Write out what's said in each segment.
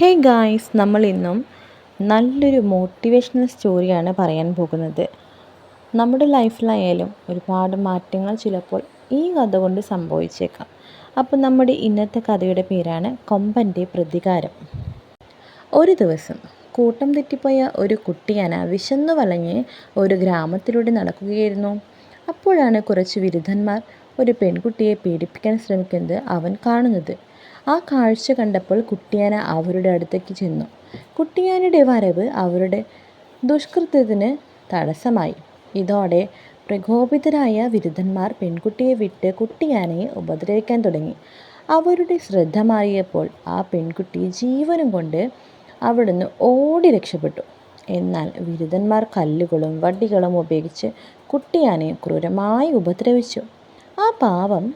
Hey guys നമ്മൾ ഇന്നും നല്ലൊരു മോട്ടിവേഷണൽ സ്റ്റോറിയാണ് പറയാൻ പോകുന്നത്. നമ്മുടെ ലൈഫിലായാലും ഒരുപാട് മാറ്റങ്ങൾ ചിലപ്പോൾ ഈ കഥ കൊണ്ട് സംഭവിച്ചേക്കാം. അപ്പോൾ നമ്മുടെ ഇന്നത്തെ കഥയുടെ പേരാണ് കൊമ്പന്റെ പ്രതികാരം. ഒരു ദിവസം കൂട്ടം തെറ്റിപ്പോയ ഒരു കുട്ടിയാന വിശന്നു വലഞ്ഞ് ഒരു ഗ്രാമത്തിലൂടെ നടക്കുകയായിരുന്നു. അപ്പോഴാണ് കുറച്ച് വിരുദ്ധന്മാർ ഒരു പെൺകുട്ടിയെ പീഡിപ്പിക്കാൻ ശ്രമിക്കുന്നത് അവൻ കാണുന്നത്. ആ കാഴ്ച കണ്ടപ്പോൾ കുട്ടിയാന അവരുടെ അടുത്തേക്ക് ചെന്നു. കുട്ടിയാനയുടെ വരവ് അവരുടെ ദുഷ്കൃത്യത്തിന് തടസ്സമായി. ഇതോടെ പ്രകോപിതരായ വിരുദ്ധന്മാർ പെൺകുട്ടിയെ വിട്ട് കുട്ടിയാനയെ ഉപദ്രവിക്കാൻ തുടങ്ങി. അവരുടെ ശ്രദ്ധ മാറിയപ്പോൾ ആ പെൺകുട്ടി ജീവനും കൊണ്ട് അവിടുന്ന് ഓടി രക്ഷപ്പെട്ടു. എന്നാൽ വിരുദ്ധന്മാർ കല്ലുകളും വടികളും ഉപയോഗിച്ച് കുട്ടിയാനയെ ക്രൂരമായി ഉപദ്രവിച്ചു. ആ പാവം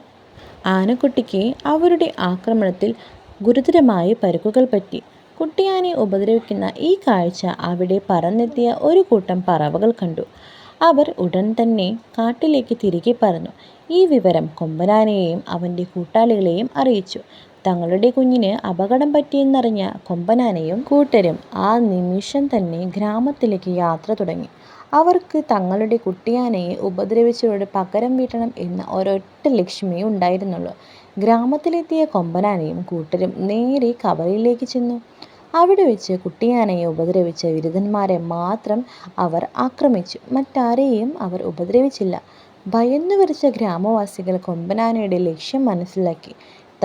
ആനക്കുട്ടിക്ക് അവരുടെ ആക്രമണത്തിൽ ഗുരുതരമായ പരുക്കുകൾ പറ്റി. കുട്ടിയാനയെ ഉപദ്രവിക്കുന്ന ഈ കാഴ്ച അവിടെ പറന്നെത്തിയ ഒരു കൂട്ടം പറവകൾ കണ്ടു. അവർ ഉടൻ തന്നെ കാട്ടിലേക്ക് തിരികെ പറന്നു. ഈ വിവരം കൊമ്പനാനയെയും അവന്റെ കൂട്ടാളികളെയും അറിയിച്ചു. തങ്ങളുടെ കുഞ്ഞിന് അപകടം പറ്റിയെന്നറിഞ്ഞ കൊമ്പനാനയും കൂട്ടരും ആ നിമിഷം തന്നെ ഗ്രാമത്തിലേക്ക് യാത്ര തുടങ്ങി. അവർക്ക് തങ്ങളുടെ കുട്ടിയാനയെ ഉപദ്രവിച്ചവരുടെ പകരം വീട്ടണം എന്ന ഒരൊറ്റ ലക്ഷ്യമേ ഉണ്ടായിരുന്നുള്ളൂ. ഗ്രാമത്തിലെത്തിയ കൊമ്പനാനയും കൂട്ടരും നേരെ കവലയിലേക്ക് ചെന്നു. അവിടെ വെച്ച് കുട്ടിയാനയെ ഉപദ്രവിച്ച വിരുദ്ധന്മാരെ മാത്രം അവർ ആക്രമിച്ചു. മറ്റാരെയും അവർ ഉപദ്രവിച്ചില്ല. ഭയന്നു വരച്ച ഗ്രാമവാസികൾ കൊമ്പനാനയുടെ ലക്ഷ്യം മനസ്സിലാക്കി.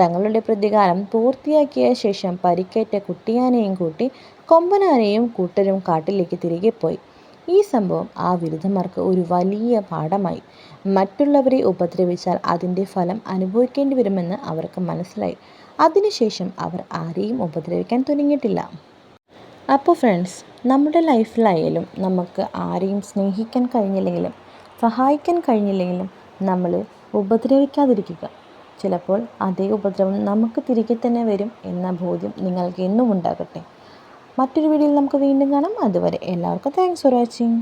തങ്ങളുടെ പ്രതികാരം പൂർത്തിയാക്കിയ ശേഷം പരിക്കേറ്റ കുട്ടിയാനെയും കൂട്ടി കൊമ്പനാനയും കൂട്ടരും കാട്ടിലേക്ക് തിരികെ പോയി. ഈ സംഭവം ആ വിരുദ്ധന്മാർക്ക് ഒരു വലിയ പാഠമായി. മറ്റുള്ളവരെ ഉപദ്രവിച്ചാൽ അതിന്റെ ഫലം അനുഭവിക്കേണ്ടി വരുമെന്ന് അവർക്ക് മനസ്സിലായി. അതിനുശേഷം അവർ ആരെയും ഉപദ്രവിക്കാൻ തുടങ്ങിയിട്ടില്ല അപ്പോൾ ഫ്രണ്ട്സ് നമ്മുടെ ലൈഫിലായാലും നമുക്ക് ആരെയും സ്നേഹിക്കാൻ കഴിഞ്ഞില്ലെങ്കിലും സഹായിക്കാൻ കഴിഞ്ഞില്ലെങ്കിലും നമ്മൾ ഉപദ്രവിക്കാതിരിക്കുക. ചിലപ്പോൾ അതേ ഉപദ്രവം നമുക്ക് തിരികെ തന്നെ വരും എന്ന ബോധ്യം നിങ്ങൾക്ക് എന്നും ഉണ്ടാകട്ടെ. മറ്റൊരു വീഡിയോയിൽ നമുക്ക് വീണ്ടും കാണാം. അതുവരെ എല്ലാവർക്കും താങ്ക്സ് ഫോർ വാച്ചിങ്